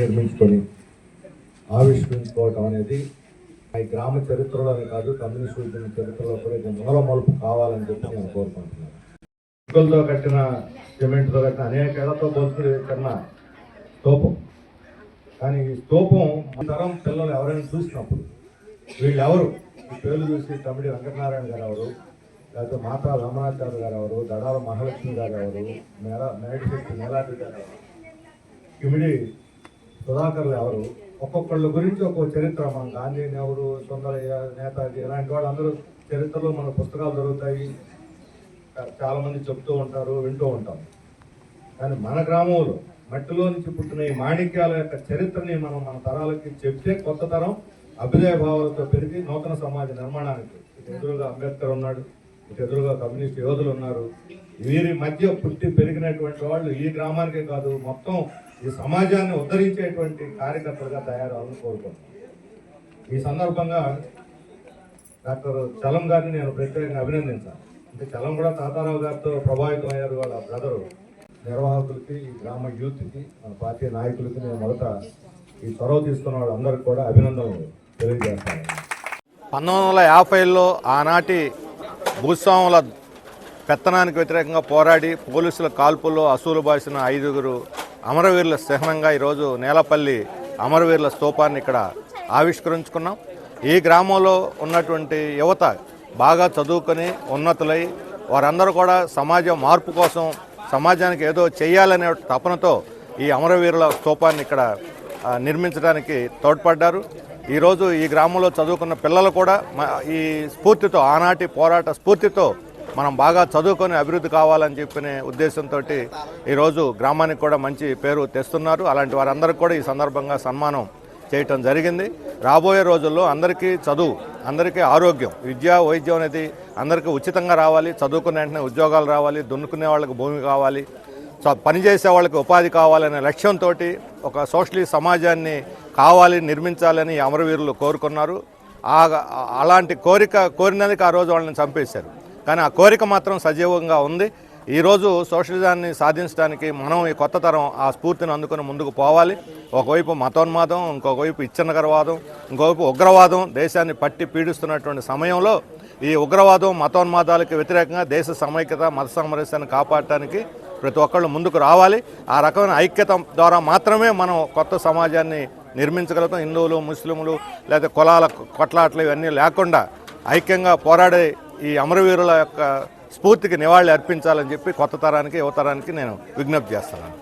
నిర్మించుకొని ఆవిష్కరించుకోవటం అనేది ఈ గ్రామ చరిత్రలోనే కాదు కమ్యూనిస్ట్ ఉద్యమ చరిత్రలో కూడా ఇది మూల మలుపు కావాలని చెప్పి నేను కోరుకుంటున్నాను. ఇటుకలతో కట్టిన సిమెంట్తో కట్టిన అనేక ఏళ్ళతో పోల్చి కన్నా స్తూపం కానీ ఈ స్తూపం తరం పిల్లలు ఎవరైనా చూసినప్పుడు వీళ్ళు ఎవరు ఈ పేర్లు చూసి తమిడి వెంకటనారాయణ గారు ఎవరు? లేకపోతే మాతా రమణాచార్య గారు ఎవరు? దడాల మహాలక్ష్మి గారు ఎవరు? మేళ మేడిశెట్టి మేలాటి గారు ఎవరు? కిమిడి సుధాకర్లు ఎవరు? ఒక్కొక్కళ్ళ గురించి ఒక్కొక్క చరిత్ర. మన గాంధీని ఎవరు సుందరయ్య నేతాజీ ఇలాంటి వాళ్ళందరూ చరిత్రలో మన పుస్తకాలు దొరుకుతాయి. చాలామంది చెప్తూ ఉంటారు వింటూ ఉంటాం. కానీ మన గ్రామంలో మట్టిలో నుంచి పుట్టిన ఈ మాణిక్యాల యొక్క చరిత్రని మనం మన తరాలకి చెప్తే కొత్త తరం అభ్యుదయ భావాలతో పెరిగి నూతన సమాజ నిర్మాణానికి. ఎదురుగా అంబేద్కర్ ఉన్నాడు. ఎదురుగా కమ్యూనిస్ట్ యోధులు ఉన్నారు. వీరి మధ్య పుట్టి పెరిగినటువంటి వాళ్ళు ఈ గ్రామానికే కాదు మొత్తం ఈ సమాజాన్ని ఉద్ధరించేటువంటి కార్యకర్తలుగా తయారవ్వాలని కోరుకుంటున్నాను. ఈ సందర్భంగా డాక్టర్ చలం గారిని నేను ప్రత్యేకంగా అభినందించాను. అంటే చలం కూడా తాతారావు గారితో ప్రభావితం అయ్యారు వాళ్ళ బ్రదరు. నిర్వాహకులకి ఈ గ్రామ యూత్కి మన పార్టీ నాయకులకి నేను మొదట ఈ చొరవ తీసుకున్న వాళ్ళందరికీ కూడా అభినందనలు తెలియజేస్తాను. పంతొమ్మిది వందల యాభైలో ఆనాటి భూస్వాముల పెత్తనానికి వ్యతిరేకంగా పోరాడి పోలీసుల కాల్పుల్లో అసూలు బాసిన ఐదుగురు అమరవీరుల చిహ్నంగా ఈరోజు నేలపల్లి అమరవీరుల స్తూపాన్ని ఇక్కడ ఆవిష్కరించుకున్నాం. ఈ గ్రామంలో ఉన్నటువంటి యువత బాగా చదువుకొని ఉన్నతులై వారందరూ కూడా సమాజం మార్పు కోసం సమాజానికి ఏదో చేయాలనే తపనతో ఈ అమరవీరుల స్తూపాన్ని ఇక్కడ నిర్మించడానికి తోడ్పడ్డారు. ఈరోజు ఈ గ్రామంలో చదువుకున్న పిల్లలు కూడా ఈ స్ఫూర్తితో ఆనాటి పోరాట స్ఫూర్తితో మనం బాగా చదువుకొని అభివృద్ధి కావాలని చెప్పిన ఉద్దేశంతో ఈరోజు గ్రామానికి కూడా మంచి పేరు తెస్తున్నారు. అలాంటి వారందరికీ కూడా ఈ సందర్భంగా సన్మానం చేయటం జరిగింది. రాబోయే రోజుల్లో అందరికీ చదువు అందరికీ ఆరోగ్యం విద్య వైద్యం అనేది అందరికీ ఉచితంగా రావాలి. చదువుకునే వెంటనే ఉద్యోగాలు రావాలి. దున్నుకునే వాళ్ళకి భూమి కావాలి. పనిచేసే వాళ్ళకి ఉపాధి కావాలనే లక్ష్యంతో ఒక సోషలిస్ట్ సమాజాన్ని కావాలి నిర్మించాలని అమరవీరులు కోరుకున్నారు. ఆ అలాంటి కోరిక కోరినందుకు ఆ రోజు వాళ్ళని చంపేశారు. కానీ ఆ కోరిక మాత్రం సజీవంగా ఉంది. ఈరోజు సోషలిజాన్ని సాధించడానికి మనం ఈ కొత్త తరం ఆ స్ఫూర్తిని అందుకుని ముందుకు పోవాలి. ఒకవైపు మతోన్మాదం ఇంకొకవైపు ఇచ్చనగరవాదం ఇంకోవైపు ఉగ్రవాదం దేశాన్ని పట్టి పీడిస్తున్నటువంటి సమయంలో ఈ ఉగ్రవాదం మతోన్మాదాలకు వ్యతిరేకంగా దేశ సమైక్యత మత సామరస్యాన్ని కాపాడటానికి ప్రతి ఒక్కళ్ళు ముందుకు రావాలి. ఆ రకమైన ఐక్యత ద్వారా మాత్రమే మనం కొత్త సమాజాన్ని నిర్మించగలుగుతాం. హిందువులు ముస్లింలు లేదా కులాల కొట్లాట్లు ఇవన్నీ లేకుండా ఐక్యంగా పోరాడే ఈ అమరవీరుల యొక్క స్ఫూర్తికి నివాళి అర్పించాలని చెప్పి కొత్త తరానికి యువతరానికి నేను విజ్ఞప్తి చేస్తున్నాను.